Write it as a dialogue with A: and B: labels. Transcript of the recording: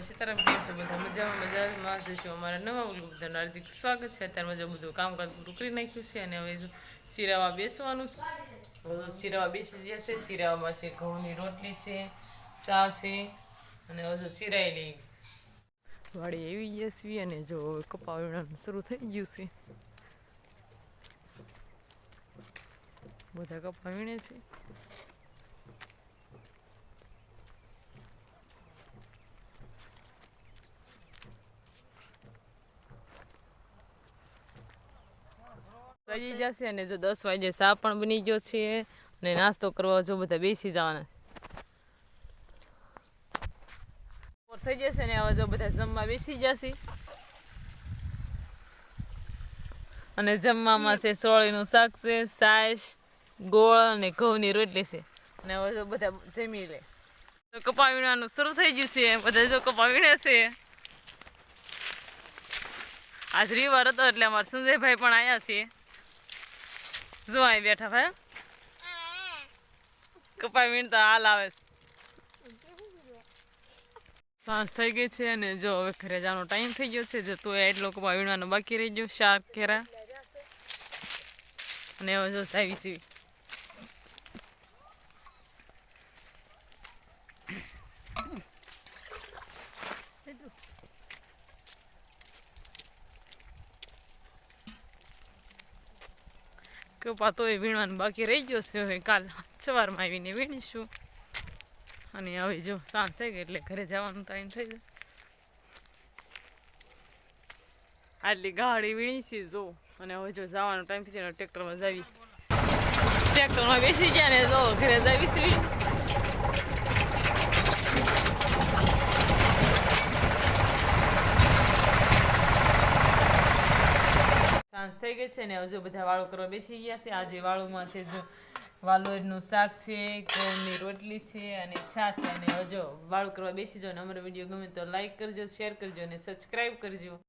A: અને સીતારામ કેમ છે, બધા મજામાં મજામાં જઈશું અમારા નવા વ્લોગ બધાનું હાર્દિક સ્વાગત છે. અત્યારે મજા બધું કામકાજ પૂરું કરી નાખ્યું છે અને હવે શિરાવા બેસવાનું છે. શિરાવા બેસી ગયા છે. શિરાવામાં છે ઘઉંની રોટલી છે સા છે અને હવે શિરાઈ વાડી એવી યસવી અને જો હવે કપા વીણવાનું શરૂ થઈ ગયું છે. બધા કપા વીણે છે. વાગી જશે અને જો દસ વાગે ચા પણ બની ગયો છે અને નાસ્તો કરવા જો બધા બેસી જવાના થઈ જશે ને હવે જો બધા જમવા બેસી જશે. અને જમવામાં છે સોળીનું શાક છે સાસ ગોળ અને ઘઉંની રોટલી છે. અને હવે જો બધા જમી લે. તો કપા વીણવાનું શરૂ થઈ ગયું છે. બધા જો કપા વીણે છે. આજ રવિવાર હતો એટલે અમારા સંજયભાઈ પણ આવ્યા છે. જો અહીં બેઠા ભાઈ કપા વીણતા હાલ આવે. સાંજ થઈ ગઈ છે અને જો હવે ઘરે જવાનો ટાઈમ થઈ ગયો છે, જો એ એટલો કપાઈ વીણવાનો બાકી રહી ગયો, શાક કેરા અને હવે જો સાવી સીવી. કપા તોય વીણવાનું બાકી રહી ગયો છે. હવે કાલ સવારમાં આવીને વીણીશું. અને હવે જો સાંજ થઈ ગઈ એટલે ઘરે જવાનો ટાઈમ થઈ જાય આટલી ગાડી વીણી છે, જો. અને હવે જો જવાનો ટાઈમ થઈ ગયો ટ્રેક્ટરમાં જાવી. ટ્રેક્ટરમાં બેસી ગયા ને, જો ઘરે જાવી સાંજ થઈ ગઈ છે ને હજુ બધા વાળો કરવા બેસી ગયા છે. આજે વાળુમાં છે જો વાલોરનું શાક છે, ઘઉંની રોટલી છે અને છાશ છે. અને હજો વાળું કરવા બેસી જાઓ અને અમારો વીડિયો ગમે તો લાઈક કરજો શેર કરજો અને સબસ્ક્રાઈબ કરજો.